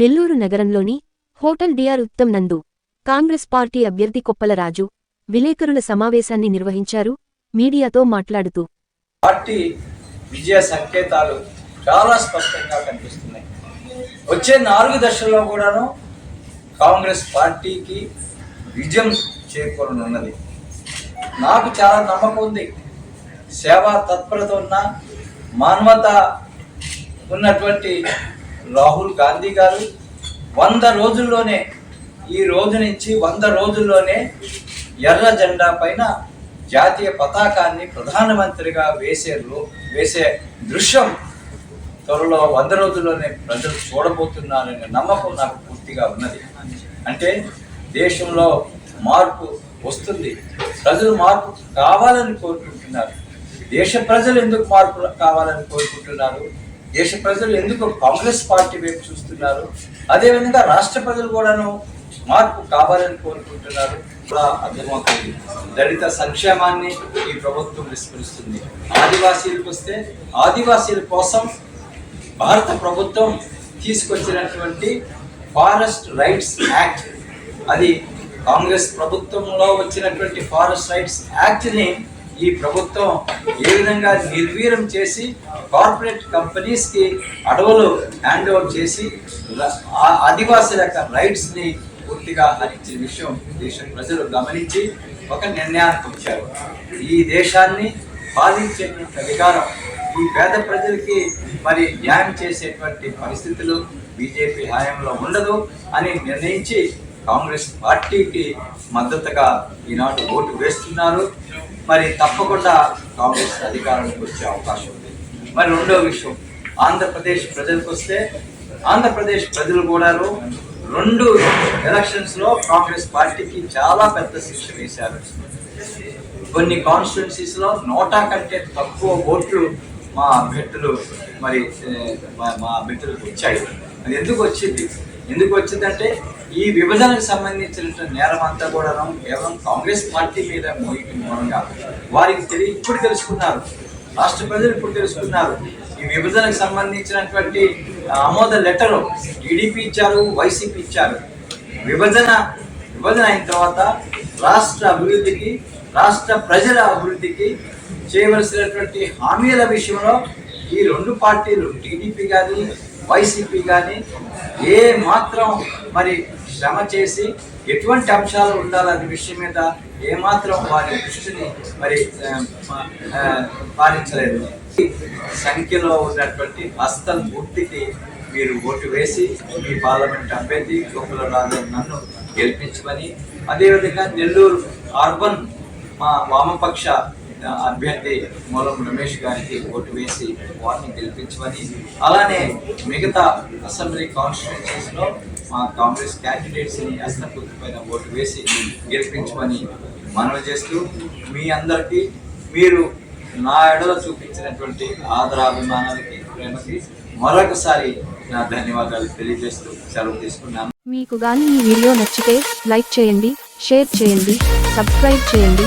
నెల్లూరు నగరంలోని hotel DR Uttam నందు Congress party అభ్యర్థి కొప్పలరాజు విలేకరుల సమావేశాన్ని నిర్వహించారు మీడియాతో మాట్లాడుతూ. పార్టీ విజయ సంకేతాలు చాలా స్పష్టంగా కనిపిస్తున్నాయి. వచ్చే నాలుగు దశల్లో కూడాను కాంగ్రెస్ పార్టీకి విజయం చేకూరనున్నది. నాకు చాలా నమ్మకం ఉంది. సేవా తత్పరత ఉన్న మానవత ఉన్నటువంటి రాహుల్ గాంధీ గారు వంద రోజుల్లోనే ఈ రోజు నుంచి వంద రోజుల్లోనే ఎర్ర జెండా పైన జాతీయ పతాకాన్ని ప్రధానమంత్రిగా వేసే రో- వేసే దృశ్యం త్వరలో వంద రోజుల్లోనే ప్రజలు చూడబోతున్నారనే నమ్మకం నాకు పూర్తిగా ఉన్నది. అంటే దేశంలో మార్పు వస్తుంది. ప్రజలు మార్పు కావాలని కోరుకుంటున్నారు. దేశ ప్రజలు ఎందుకు మార్పు కావాలని కోరుకుంటున్నారు? దేశ ప్రజలు ఎందుకు కాంగ్రెస్ పార్టీ వైపు చూస్తున్నారు? అదేవిధంగా రాష్ట్ర ప్రజలు కూడాను మార్పు కావాలని కోరుకుంటున్నారు. కూడా అర్థమవుతుంది దళిత సంక్షేమాన్ని ఈ ప్రభుత్వం విస్మరిస్తుంది. ఆదివాసీలకు వస్తే ఆదివాసీల కోసం భారత ప్రభుత్వం తీసుకొచ్చినటువంటి ఫారెస్ట్ రైట్స్ యాక్ట్. అది కాంగ్రెస్ ప్రభుత్వంలో వచ్చినటువంటి ఫారెస్ట్ రైట్స్ యాక్ట్ని ఈ ప్రభుత్వం ఏ విధంగా నిర్వీర్యం చేసి కార్పొరేట్ కంపెనీస్కి అడవులు హ్యాండ్ ఓవర్ చేసి ఆదివాసుల యొక్క రైట్స్ని పూర్తిగా హరించిన విషయం దేశ ప్రజలు గమనించి ఒక నిర్ణయానికి వచ్చారు. ఈ దేశాన్ని బాధించేటువంటి అధికారం ఈ పేద ప్రజలకి మరి న్యాయం చేసేటువంటి పరిస్థితులు బీజేపీ హయాంలో ఉండదు అని నిర్ణయించి కాంగ్రెస్ పార్టీకి మద్దతుగా ఈనాడు ఓటు వేస్తున్నారు. మరి తప్పకుండా కాంగ్రెస్ అధికారానికి వచ్చే అవకాశం ఉంది. మరి రెండో విషయం ఆంధ్రప్రదేశ్ ప్రజలకు వస్తే ఆంధ్రప్రదేశ్ ప్రజలు కూడాను రెండు ఎలక్షన్స్లో కాంగ్రెస్ పార్టీకి చాలా పెద్ద శిక్ష వేశారు. కొన్ని కాన్స్టిట్యున్సీస్లో నోటా కంటే తక్కువ ఓట్లు మా అభ్యర్థులు మరి మా- మా అభ్యర్థులకు వచ్చాయి. అది ఎందుకు వచ్చింది? ఎందుకు వచ్చిందంటే ఈ విభజనకు సంబంధించిన నేరం అంతా కూడా కేవలం కాంగ్రెస్ పార్టీ మీద మోయటం మూలంగా వారికి తెలియ ఇప్పుడు తెలుసుకున్నారు. రాష్ట్ర ప్రజలు ఇప్పుడు తెలుసుకున్నారు. ఈ విభజనకు సంబంధించినటువంటి ఆమోద లెటరు టీడీపీ ఇచ్చారు వైసీపీ ఇచ్చారు. విభజన విభజన అయిన తర్వాత రాష్ట్ర అభివృద్ధికి రాష్ట్ర ప్రజల అభివృద్ధికి చేయవలసినటువంటి హామీల విషయంలో ఈ రెండు పార్టీలు టీడీపీ కానీ వైసీపీ కానీ ఏ మాత్రం మరి శ్రమ చేసి ఎటువంటి అంశాలు ఉండాలనే విషయం మీద ఏమాత్రం వారి దృష్టిని మరి పాలించలేదు. సంఖ్యలో ఉన్నటువంటి హస్తం పూర్తికి మీరు ఓటు వేసి మీ పార్లమెంట్ అభ్యర్థి గోకుల రాజు నన్ను గెలిపించమని అదేవిధంగా నెల్లూరు అర్బన్ మా వామపక్ష అభ్యర్థి మూలం రమేష్ గారికి ఓటు వేసి వారిని గెలిపించమని. అలానే మిగతా అసెంబ్లీ కాన్స్టిట్యూన్సీస్లో మా కాంగ్రెస్ క్యాండిడేట్స్ని అసెంబ్లీ పైన ఓటు వేసి గెలిపించమని మనవి చేస్తూ మీ అందరికీ మీరు నా ఎడలో చూపించినటువంటి ఆదరాభిమానాలకి ప్రేమకి మరొకసారి నా ధన్యవాదాలు తెలియజేస్తూ సెలవు తీసుకున్నాను. మీకు గాని ఈ వీడియో నచ్చితే లైక్ చేయండి షేర్ చేయండి సబ్స్క్రైబ్ చేయండి.